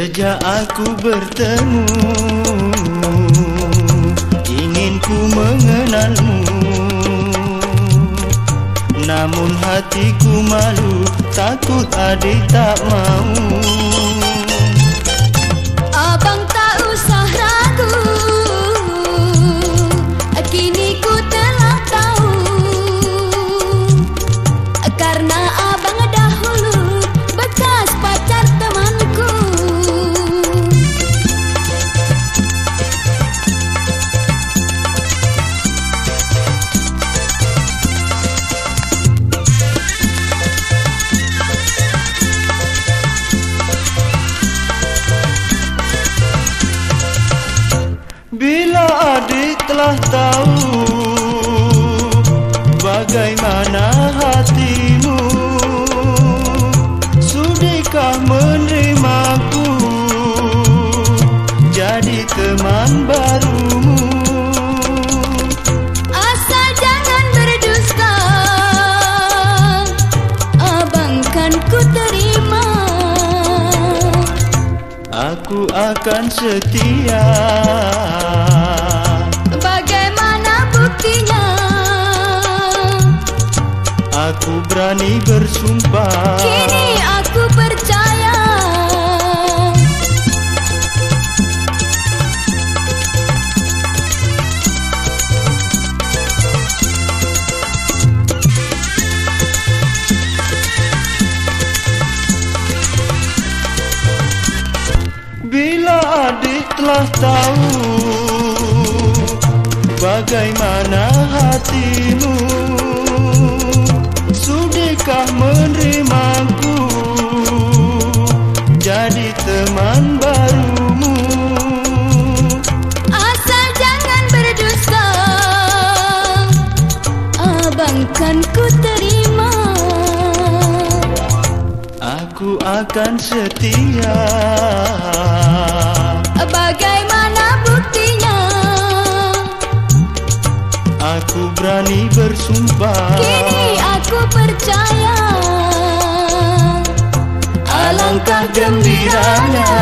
Sejak aku bertemu Ingin ku mengenalmu. Namun hatiku malu Takut adik tak mau Bila adik telah tahu Bagaimana hatimu Sudikah menerimaku Jadi teman barumu Aku akan setia. Bagaimana buktinya? Aku berani bersumpah. Kini aku percaya telah tahu Bagaimana hatimu. Sudikah menerimaku Jadi teman barumu? Asal jangan berdusta Abang kan ku terima. Aku akan setia Aku berani bersumpah. Kini aku percaya Alangkah gembiranya